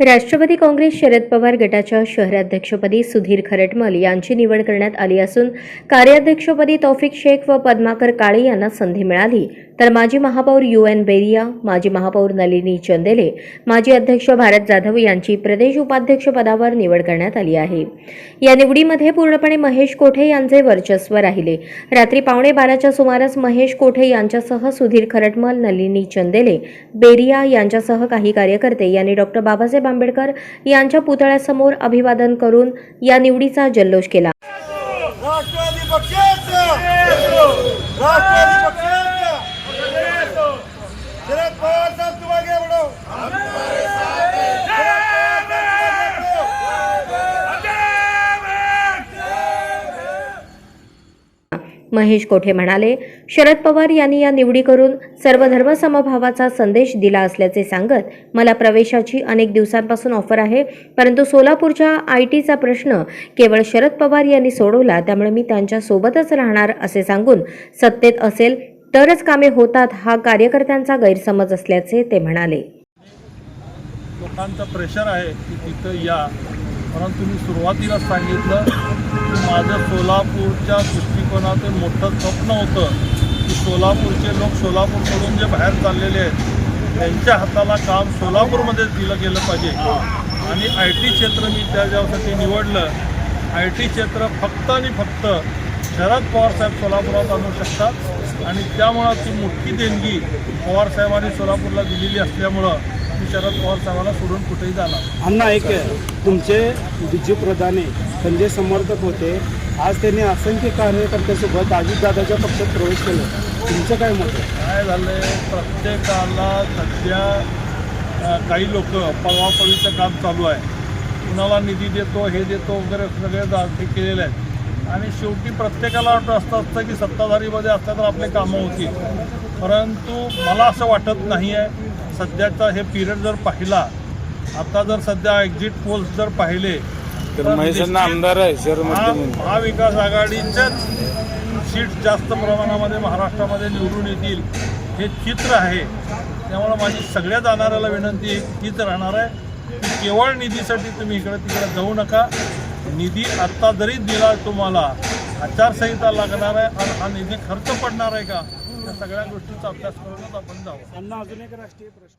राष्ट्रवादी काँग्रेस शरद पवार गटाच्या शहराध्यक्षपदी सुधीर खरटमल यांची निवड करण्यात आली असून कार्याध्यक्षपदी तौफिक शेख व पद्माकर काळे यांना संधी मिळाली. तर माजी महापौर यू एन बेरिया माजी महापौर नलिनी चंदेले माजी अध्यक्ष भारत जाधव यांची प्रदेश उपाध्यक्ष पदावर निवड करण्यात आली आहे. या निवडीमध्ये पूर्णपणे महेश कोठे यांचे वर्चस्व राहिले. रात्री पावणे बाराच्या सुमारास महेश कोठे यांच्यासह सुधीर खरटमल नलिनी चंदेले बेरिया यांच्यासह काही कार्यकर्ते यांनी डॉक्टर बाबासाहेब आंबेडकर यांच्या पुतळ्यासमोर अभिवादन करून या निवडीचा जल्लोष केला. राष्ट्रवादी पक्षाचा! राष्ट्रवादी पक्षाचा! महेश कोठे म्हणाले शरद पवार यांनी या निवडी करून सर्व धर्मसमभावाचा संदेश दिला असल्याचे सांगत मला प्रवेशाची अनेक दिवसांपासून ऑफर आहे परंतु सोलापूरच्या आय टीचा प्रश्न केवळ शरद पवार यांनी सोडवला त्यामुळे मी त्यांच्या सोबतच राहणार असे सांगून सत्तेत असेल तरच कामे होतात हा कार्यकर्त्यांचा गैरसमज असल्याचे ते म्हणाले. लोकांचं प्रेशर आहे की तिथं या परंतु मी सुरुवातीला सांगितलं की माझं सोलापूरच्या दृष्टिकोनातून मोठं स्वप्न होतं की सोलापूरचे लोक सोलापूरकडून जे बाहेर चाललेले आहेत त्यांच्या हाताला काम सोलापूरमध्येच दिलं गेलं पाहिजे. आणि आय टी क्षेत्र मी त्याच्यासाठी निवडलं. आय टी क्षेत्र फक्त आणि फक्त शरद पवारसाहेब सोलापुरात आणू शकतात. आणि त्यामुळं ती मोठी देणगी पवारसाहेबांनी सोलापूरला दिलेली असल्यामुळं शरद पवार साहेबांना सोडून कुठेही जाणार. अण्णा एक तुमचे बिजू प्रधाने संजय समर्थक होते. आज त्यांनी असंख्य कार्यकर्त्यासोबत अजितदादाच्या पक्षात प्रवेश केला. तुमचं काय मत आहे? काय झालंय? प्रत्येकाला सध्या काही लोक पळवापळीचं काम चालू आहे. कुणाला निधी देतो हे देतो वगैरे सगळे हे केलेले आहेत. आणि शेवटी प्रत्येकाला वाटत असतं असतं की सत्ताधारीमध्ये असल्या तर आपले कामं होतील. परंतु मला असं वाटत नाही आहे सध्याचा हे पिरियड जर पाहिला आता जर सध्या एक्झिट पोल्स जर पाहिले तर महेशांना आमदार आहे शहर महाविकास आघाडीच्याच सीट जास्त प्रमाणामध्ये महाराष्ट्रामध्ये निवडून येतील हे चित्र आहे. त्यामुळं माझी सगळ्या जाणाऱ्याला विनंती हीच राहणार आहे. की केवळ निधीसाठी तुम्ही इकडे तिकडे जाऊ नका. निधी आत्ता जरी दिला तुम्हाला आचारसंहिता लागणार आहे आणि हा निधी खर्च पडणार आहे का? सगळ्या गोष्टींचा अभ्यास करूनच आपण जाऊ त्यांना अजून एक राष्ट्रीय प्रश्न